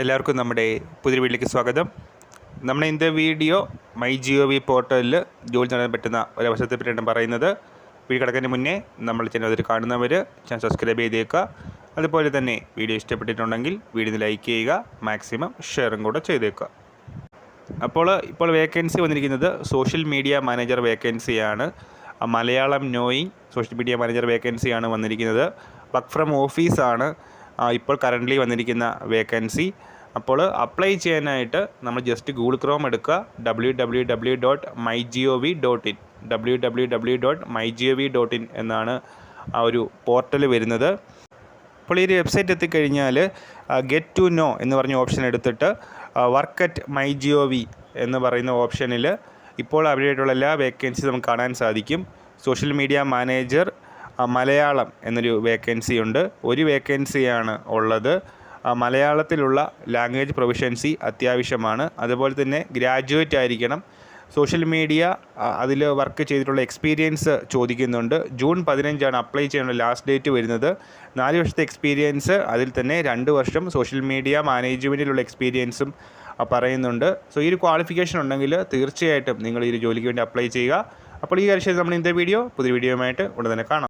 എല്ലാവർക്കും നമ്മുടെ പുതിയ വീട്ടിലേക്ക് സ്വാഗതം. നമ്മുടെ ഇന്നത്തെ വീഡിയോ മൈ ജിയോ വി പോർട്ടലിൽ ജോലി നേടാൻ പറ്റുന്ന ഒരവസരത്തെ പറ്റിയാണ് പറയുന്നത്. വീട് കിടക്കുന്നതിന് മുന്നേ നമ്മൾ ചാനൽ അതിൽ കാണുന്നവർ ചാനൽ സബ്സ്ക്രൈബ് ചെയ്തേക്കുക. അതുപോലെ തന്നെ വീഡിയോ ഇഷ്ടപ്പെട്ടിട്ടുണ്ടെങ്കിൽ വീഡിയോ ലൈക്ക് ചെയ്യുക മാക്സിമം ഷെയറും കൂടെ ചെയ്തേക്കുക. അപ്പോൾ ഇപ്പോൾ വേക്കൻസി വന്നിരിക്കുന്നത് സോഷ്യൽ മീഡിയ മാനേജർ വേക്കൻസിയാണ് Malayalam knowing social media manager വേക്കൻസിയാണ് വന്നിരിക്കുന്നത്. വർക്ക് ഫ്രം ഓഫീസാണ് ഇപ്പോൾ കറന്റ്ലി വന്നിരിക്കുന്ന വേക്കൻസി അപ്പോൾ അപ്ലൈ ചെയ്യാനായിട്ട് നമ്മൾ ജസ്റ്റ് ഗൂഗിൾ ക്രോം എടുക്കുക. W W W dot my G O V dot in W W W dot my G O V dot in എന്നാണ് ആ ഒരു പോർട്ടൽ വരുന്നത്. അപ്പോൾ ഈ ഒരു വെബ്സൈറ്റ് എത്തിക്കഴിഞ്ഞാൽ ഗെറ്റ് ടു നോ എന്ന് പറഞ്ഞ ഓപ്ഷൻ എടുത്തിട്ട് work at my G O V എന്ന് പറയുന്ന ഓപ്ഷനിൽ ഇപ്പോൾ അവരുമായിട്ടുള്ള എല്ലാ വേക്കൻസി നമുക്ക് കാണാൻ സാധിക്കും. സോഷ്യൽ മീഡിയ മാനേജർ മലയാളം എന്നൊരു വേക്കൻസി ഉണ്ട്. ഒരു വേക്കൻസിയാണ് ഉള്ളത്. മലയാളത്തിലുള്ള ലാംഗ്വേജ് പ്രൊഫഷൻസി അത്യാവശ്യമാണ്. അതുപോലെ തന്നെ ഗ്രാജുവേറ്റ് ആയിരിക്കണം. സോഷ്യൽ മീഡിയ അതിൽ വർക്ക് ചെയ്തിട്ടുള്ള എക്സ്പീരിയൻസ് ചോദിക്കുന്നുണ്ട്. ജൂൺ പതിനഞ്ചാണ് അപ്ലൈ ചെയ്യാനുള്ള ലാസ്റ്റ് ഡേറ്റ് വരുന്നത്. നാല് വർഷത്തെ എക്സ്പീരിയൻസ് അതിൽ തന്നെ രണ്ട് വർഷം സോഷ്യൽ മീഡിയ മാനേജ്മെന്റിലുള്ള എക്സ്പീരിയൻസും പറയുന്നുണ്ട്. സോ ഈ ഒരു ക്വാളിഫിക്കേഷൻ ഉണ്ടെങ്കിൽ തീർച്ചയായിട്ടും നിങ്ങൾ ഈ ഒരു ജോലിക്ക് വേണ്ടി അപ്ലൈ ചെയ്യുക. അപ്പോൾ ഈ കാര്യം നമ്മൾ ഇന്നത്തെ വീഡിയോ പുതിയ വീഡിയോയുമായിട്ട് ഉടൻ തന്നെ കാണാം.